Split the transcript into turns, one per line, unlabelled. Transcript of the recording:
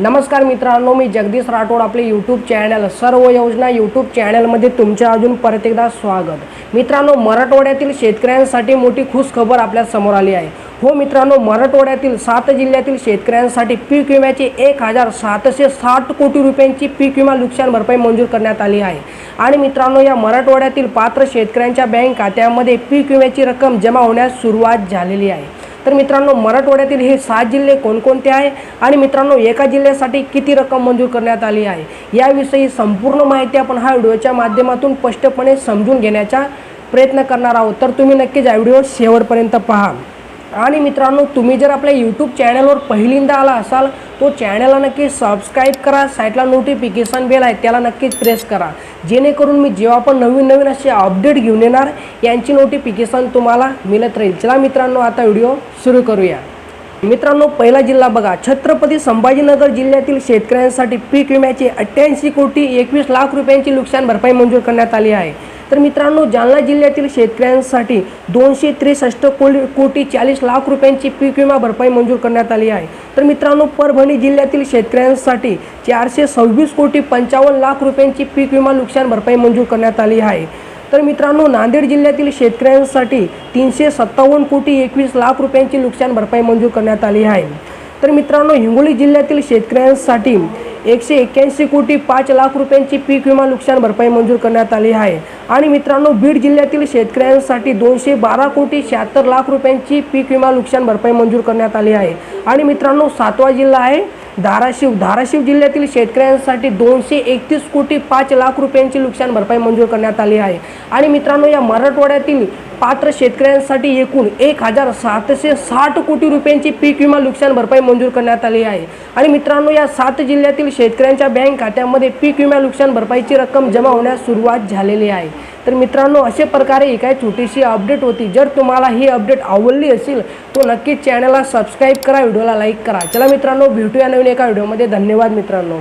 नमस्कार मित्रांनो मी जगदीश राठोड आपले यूट्यूब चॅनल सर्व योजना यूट्यूब चॅनलमध्ये तुमच्या अजून परत एकदा स्वागत. मित्रांनो मराठवाड्यातील शेतकऱ्यांसाठी मोठी खुश खबर आपल्यासमोर आली आहे. हो मित्रांनो मराठवाड्यातील सात जिल्ह्यातील शेतकऱ्यांसाठी पीक विम्याची एक हजार सातशे साठ कोटी रुपयांची पीक विमा नुकसान भरपाई मंजूर करण्यात आली आहे. आणि मित्रांनो या मराठवाड्यातील पात्र शेतकऱ्यांच्या बँक खात्यामध्ये पीक विम्याची रक्कम जमा होण्यास सुरुवात झालेली आहे. तर मित्रांनो मराठवाड्यातील हे सात जिल्हे कोणकोणते आहे आणि मित्रांनो एका जिल्ह्यासाठी किती रक्कम मंजूर करण्यात आली आहे? याविषयी संपूर्ण माहिती आपण हा व्हिडिओच्या माध्यमातून स्पष्टपणे समजून घेण्याचा प्रयत्न करणार आहोत. तर तुम्ही नक्कीच हा व्हिडिओ शेवटपर्यंत पहा. आणि मित्रांनो तुम्ही जर आपल्या यूट्यूब चॅनलवर पहिल्यांदा आला असाल तो चॅनलला नक्की सबस्क्राईब करा साईटला नोटिफिकेशन बेल आहे त्याला नक्कीच प्रेस करा. जेणेकरून मी जेव्हा पण नवीन नवीन असे अपडेट घेऊन येणार यांची नोटिफिकेशन तुम्हाला मिळत राहील. चला मित्रांनो आता व्हिडिओ सुरू करूया. मित्रांनो पहिला जिल्हा बघा. छत्रपती संभाजीनगर जिल्ह्यातील शेतकऱ्यांसाठी पीक विम्याची अठ्ठ्याऐंशी कोटी एकवीस लाख रुपयांची नुकसान भरपाई मंजूर करण्यात आली आहे. तर मित्रांनो जालना जिल्ह्यातील शेतकऱ्यांसाठी दोनशे त्रेसष्ट कोटी कोटी चाळीस लाख रुपयांची पीक विमा भरपाई मंजूर करण्यात आली आहे. तर मित्रांनो परभणी जिल्ह्यातील शेतकऱ्यांसाठी चारशे सव्वीस कोटी पंचावन्न लाख रुपयांची पीक विमा नुकसान भरपाई मंजूर करण्यात आली आहे. तर मित्रांनो नांदेड जिल्ह्यातील शेतकऱ्यांसाठी तीनशे सत्तावन्न कोटी एकवीस लाख रुपयांची नुकसान भरपाई मंजूर करण्यात आली आहे. तर मित्रांनो हिंगोली जिल्ह्यातील शेतकऱ्यांसाठी एकशे एक्क्याऐंशी कोटी पाच लाख रुपयांची पीक विमा नुकसान भरपाई मंजूर करण्यात आली आहे. आणि मित्रांनो बीड जिल्ह्यातील शेतकऱ्यांसाठी दोनशे बारा कोटी शहात्तर लाख रुपयांची पीक विमा नुकसान भरपाई मंजूर करण्यात आली आहे. आणि मित्रांनो सातवा जिल्हा आहे धाराशिव. धाराशिव जिल्ह्यातील शेतकऱ्यांसाठी दोनशे एकतीस कोटी पाच लाख रुपयांची नुकसान भरपाई मंजूर करण्यात आली आहे. आणि मित्रांनो या मराठवाड्यातील पात्र शेतकऱ्यांसाठी एकूण एक हजार सातशे साठ कोटी रुपयांची पीक विमा नुकसान भरपाई मंजूर करण्यात आली आहे. आणि मित्रांनो या सात जिल्ह्यातील शेतकऱ्यांच्या बँक खात्यामध्ये पीक विमा नुकसान भरपाईची रक्कम जमा होण्यास सुरुवात झालेली आहे. तर मित्रांनो अशा प्रकारे ही काय छोटीशी अपडेट होती. जर तुम्हाला ही अपडेट आवडली असेल तो नक्कीच चॅनलला सबस्क्राईब करा व्हिडिओला लाईक करा. चला मित्रांनो भेटूया नवीन एका व्हिडिओमध्ये धन्यवाद मित्रांनो.